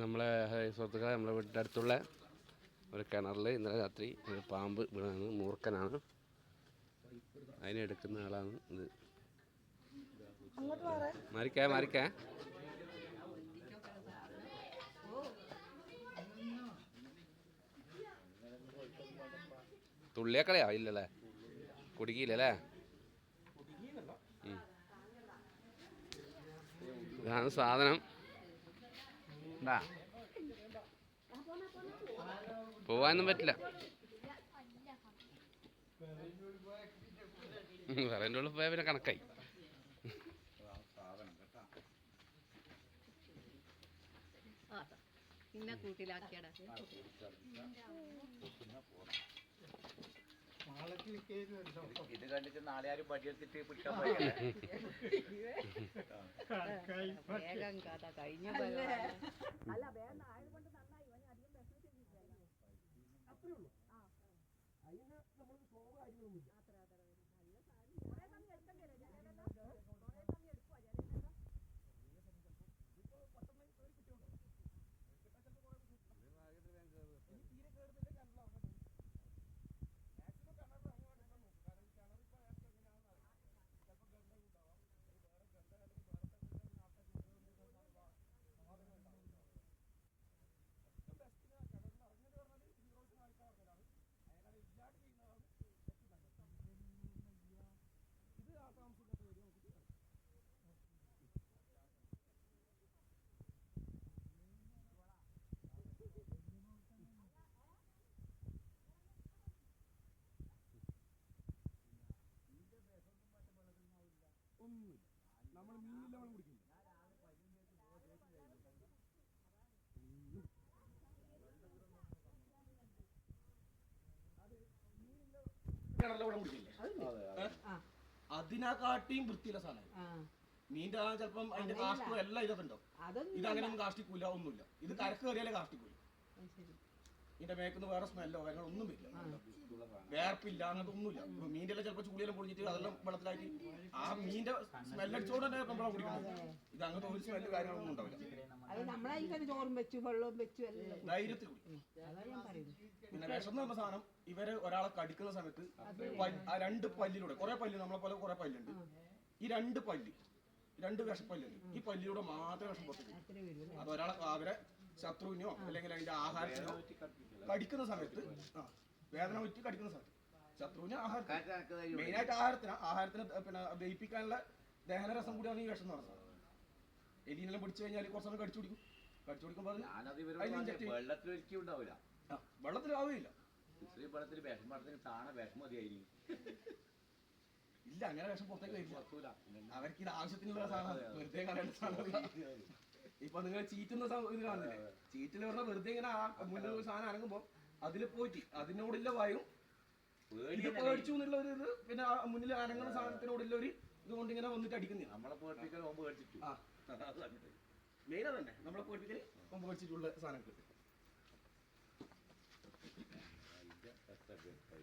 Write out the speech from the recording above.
നമ്മളെ സുഹൃത്തുക്കളെ നമ്മളെ വീടിന്റെ അടുത്തുള്ള ഒരു കിണറിൽ ഇന്നലെ രാത്രി ഒരു പാമ്പ് വീണാണ് മൂർക്കനാണ് അതിനെ എടുക്കുന്ന ആളാണ് ഇത്. മാറിക്കാ മാറിക്കാ. തുള്ളിയേക്കളയാ ഇല്ലല്ലേ? കുടുങ്ങിയില്ലല്ലേ? ഉം. ഇതാണ് സാധനം. പോവാനൊന്നും പറ്റില്ല. വേറെ പോയാൽ പിന്നെ കണക്കായി. പിന്നെ കൂട്ടിലാക്കിയടാ. ഇത് കണ്ടിട്ട് നാളെ ആരും പടിയെടുത്തിട്ട് പിടിക്കാൻ പോയില്ല? വേഗം അത്രേ കഴിഞ്ഞു ഭഗവാനെ. മീനില്ല വെള്ളം കുടിക്കില്ല. അതിനെക്കാട്ടിയും വൃത്തിയുള്ള സാധനം. മീന്റെ ആ ചിലപ്പം അതിന്റെ കാഷ്ടവും എല്ലാം ഇതൊക്കെ ഉണ്ടാവും ഇതങ്ങനെ ഇത് കാഷ്ടിക്കൂല ഒന്നുമില്ല. ഇത് കരക്ക് കയറിയാലേ കാഷ്ടിക്കൂല. ഇതിന്റെ മേക്കുന്ന വേറെ സ്മെല്ലോ വേറെ ഒന്നും വരില്ല. വേർപ്പില്ല അങ്ങനത്തെ ഒന്നുമില്ല മീന്റെ എല്ലാം ചിലപ്പോൾ ചൂടിയെല്ലാം പൊടിച്ചിട്ട് അതെല്ലാം വെള്ളത്തിലാക്കി ആ മീന്റെ സ്മെല്ലടിച്ചോണ്ട് തന്നെ നമ്മളെ കുടിക്കുന്നത്. ഇത് അങ്ങനത്തെ ഒരു സ്മെല്ല് കാര്യങ്ങളൊന്നും ഉണ്ടാവില്ല. ചോറും വെച്ചു വെള്ളവും വെച്ചു ധൈര്യത്തിൽ പിന്നെ വിഷം എന്ന് പറഞ്ഞ സാധനം ഇവർ ഒരാളെ കടിക്കുന്ന സമയത്ത് ആ രണ്ട് പല്ലിലൂടെ കുറെ പല്ല് നമ്മളെ പോലെ കുറെ പല്ലുണ്ട്. ഈ രണ്ട് പല്ല് രണ്ട് വിഷപ്പല്ലുണ്ട്. ഈ പല്ലിലൂടെ മാത്രമേ വിഷം പുറത്തേക്ക് അത് ഒരാളെ അവരെ ശത്രുവിനോ അല്ലെങ്കിൽ അതിന്റെ ആഹാരത്തിനോ കടിക്കുന്ന സമയത്ത് ആ വേദന പറ്റി കടിക്കുന്ന സമയത്ത്. ശത്രുവിന് ആഹാരത്തിന് മെയിനായിട്ട് ആഹാരത്തിന്. ആഹാരത്തിന് പിന്നെ ദഹിപ്പിക്കാനുള്ള ദഹനരസം കൂടിയാണ് ഈ വിഷം എന്ന് പറയുന്നത്. എലീനെല്ലാം പിടിച്ചു കഴിഞ്ഞാൽ കുറച്ച് സമയം കടിച്ചു പിടിക്കും കടിച്ചു പിടിക്കുമ്പോൾ. വെള്ളത്തിൽ ഒരിക്കലും ഉണ്ടാവില്ല ആ, വെള്ളത്തിലാവില്ല ഇത്രയും വിഷം പടത്തിന് താണ വിഷം ഇല്ല അങ്ങനെ വിഷം പുറത്തേക്ക് വരില്ല. അവർക്ക് ഇത് ആവശ്യത്തിനുള്ള സാധനം. വെറുതെ കളയേണ്ട സാധനമല്ല ഇപ്പൊ നിങ്ങൾ ചീറ്റുന്ന ഇത് കാണുന്നില്ലേ? ചീറ്റിൽ പറഞ്ഞാൽ വെറുതെ ഇങ്ങനെ ആ മുന്നിൽ ഒരു സാധനം അനങ്ങുമ്പോ അതിൽ പോയിട്ട് അതിനോടില്ല വായും പേടിച്ചു എന്നുള്ള ഒരു ഇത് പിന്നെ ആ മുന്നിൽ അനങ്ങുന്ന സാധനത്തിനോടുള്ള ഒരു ഇതുകൊണ്ട് ഇങ്ങനെ വന്നിട്ട് അടിക്കുന്നു നമ്മളെ പേടിപ്പിക്കൽ പേടിച്ചിട്ടു. ആ. മെയിൻ അതന്നെ. നമ്മളെ പേടിച്ചിട്ടുള്ള സാധനങ്ങൾ